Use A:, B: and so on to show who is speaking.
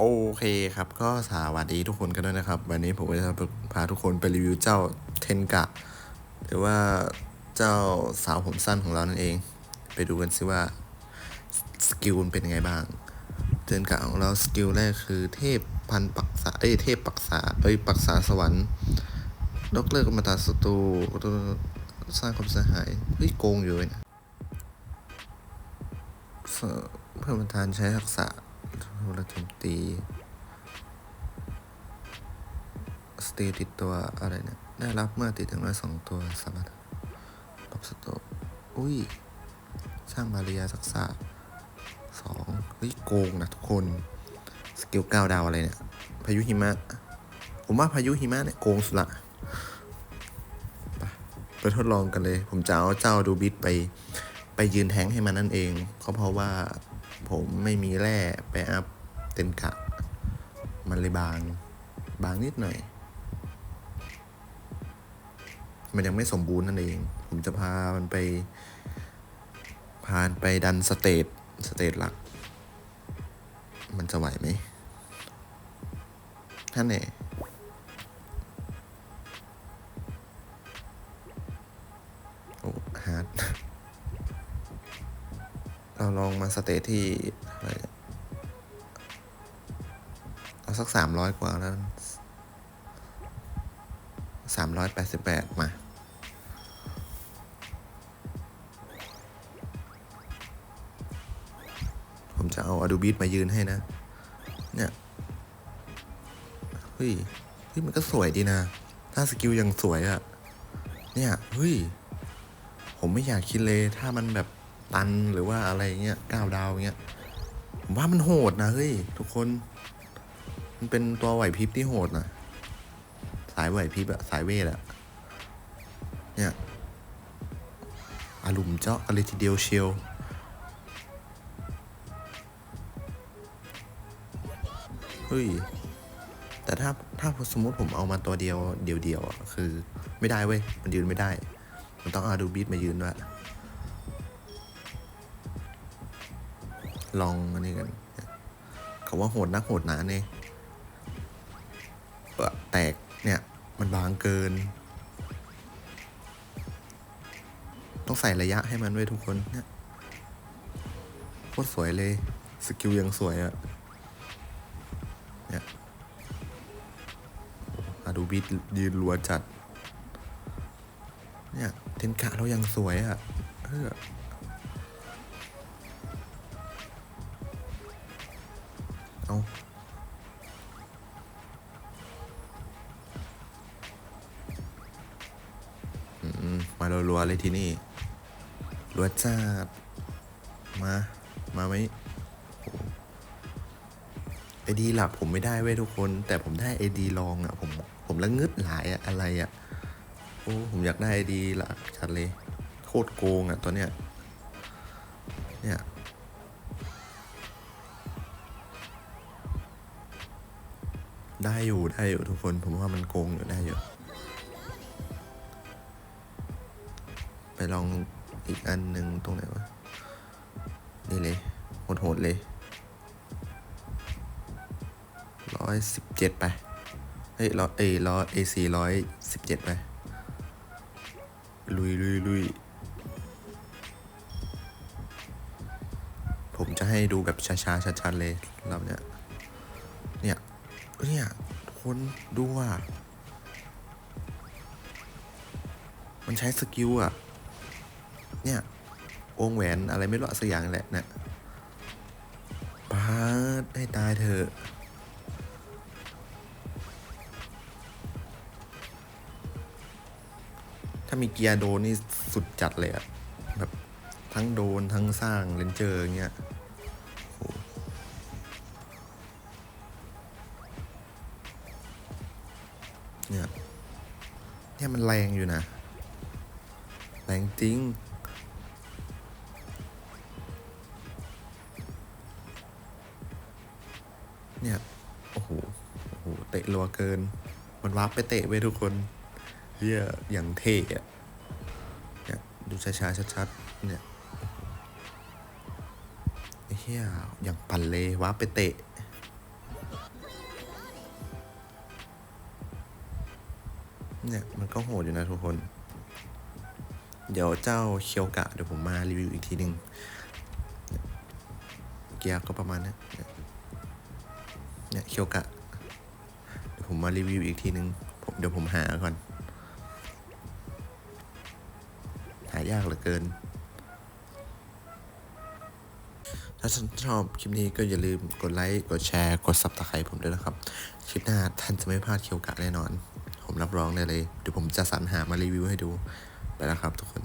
A: โอเคครับก็สวัสดีทุกคนกันด้วยนะครับ วันนี้ผมจะพาทุกคนไปรีวิวเจ้าเทนกะ หรือว่าเจ้าสาวผมสั้นของเรานั่นเอง ไปดูกันสิว่าสกิลเป็นยังไงบ้าง เทนกะของเราสกิลแรกคือเทพพันปักษาเอ้ยเทพปักษาเอ้ยปักษาสวรรค์ลกเลิกอมตะศัตรูสร้างความเสียหายเฮ้ยโกงอยู่เลยนะเอ่อเพื่อประธานใช้ทักษะ โระโจมตี สตีติดตัวอะไรเนี่ย ได้รับเมื่อติดถึงร้อยสองตัวสามารถลบสตอุ้ย สร้างบาเรียทักษะสองเฮ้ยโกงนะทุกคน สกิลเก้าดาวอะไรเนี่ย พายุหิมะ ผมว่าพายุหิมะเนี่ยโกงสุดละไปไปทดลองกันเลย ผมจะเอาเจ้าดูบิทไปไปยืนแทงให้มันนั่นเอง ก็เพราะว่า ผมไม่มีแร่ไปอัพเต็นกะ มันเลยบาง บางนิดหน่อย มันยังไม่สมบูรณ์นั่นเอง ผมจะพามันไปพาไปดันสเตตสเตตหลัก มันจะไหวไหมท่านเน่ เราลองมาสเตทที่อะไรเอาสักสามร้อยกว่าแล้วสามร้อยแปดสิบแปดมาผมจะเอาอ d ดูบี t มายืนให้นะ เนี่ย เฮ้ย เฮ้ย มันก็สวยดีนะ ถ้าสกิลยังสวยอะเนี่ย เฮ้ย ผมไม่อยากคิดเลย ถ้ามันแบบ ตันหรือว่าอะไรเงี้ยก้าวดาวเงี้ยผมว่ามันโหดนะเฮ้ยทุกคน มันเป็นตัวไหวพริบที่โหดนะสายไหวพริบอะสายเวทอะเนี่ยอารุมเจาะกันเลยทีเดียวเชียวเฮ้ยแต่ถ้าถ้าสมมติผมเอามาตัวเดียวเดียวๆอะคือ ไม่ได้เว้ย มันยืนไม่ได้ มันต้องเอาดูบีทมายืนด้วย ลองอันนี้กันเขาว่าโหดนักโหดหนาเนี่ยแตกเนี่ยมันบางเกิน ต้องใส่ระยะให้มันด้วยทุกคนเนี่ยโคตรสวยเลย สกิลยังสวยอะเนี่ยอะดูบิดยืนรัวจัด เนี่ย เทนกะเรายังสวยอะเเอาอืมมารัวๆเลยที่นี่รัวจ้าดมา มาไหมไอดีหลักผมไม่ได้เว้ยทุกคน แต่ผมได้ไอดีลองอะ่ะ ผม ผมละงึดหลายอะอะไรอะ่ะโอ้ผมอยากได้ไอดีหลักจัดเลย โคตรโกงอะ่ะตัวเนี้ย เนี่ย ได้อยู่ได้อยู่ทุกคนผมว่ามันโกงอยู่ได้อยู่ ไปลองอีกอันหนึ่งตรงไหนวะ นี่เลยโหดๆเลยร้อยสิบเจ็ดไป เฮ้ยร้อยเอ้ยร้อยเอซีร้อยสิบเจ็ดไป ลุยลุยลุยผมจะให้ดูแบบช้าๆชัดๆเลยรอบเนี้ยเนี่ย เนี่ยคนดูว่ามันใช้สกิลอะ เนี่ยวงแหวนอะไรไม่รู้สักอย่างแหละเนี่ยปาดให้ตายเถอะถ้ามีเกียร์โดนนี่สุดจัดเลยอะแบบทั้งโดนทั้งสร้างเลนเจอร์อย่างเงี้ย ค่มันแรงอยู่นะ แรงจริง เนี่ย โอ้โห โอ้โห เตะรัวเกิน มันวาร์ปไปเตะไปทุกคนเฮียอย่างเท่อะเนี่ย ดูช้าๆชัดๆ เนี่ยไอ้เฮียอย่างปันเลยวาร์ปไปเตะ เนี่ยมันก็โหดอยู่นะทุกคน เดี๋ยวเจ้าเคียวกะเดี๋ยวผมมารีวิวอีกทีหนึ่งเกียร์ก็ประมาณนี้เนี่ยเคียวกะเดี๋ยวผมมารีวิวอีกทีหนึ่งผมเดี๋ยวผมหาก่อน หายากเหลือเกิน ถ้าท่านชอบคลิปนี้ก็อย่าลืมกดไลค์ กดแชร์ กดซับสไครต์ผมด้วยนะครับ คลิปหน้าท่านจะไม่พลาดเคียวกะแน่นอน ผมรับรองได้เลย เดี๋ยวผมจะสรรหามารีวิวให้ดู ไปแล้วครับทุกคน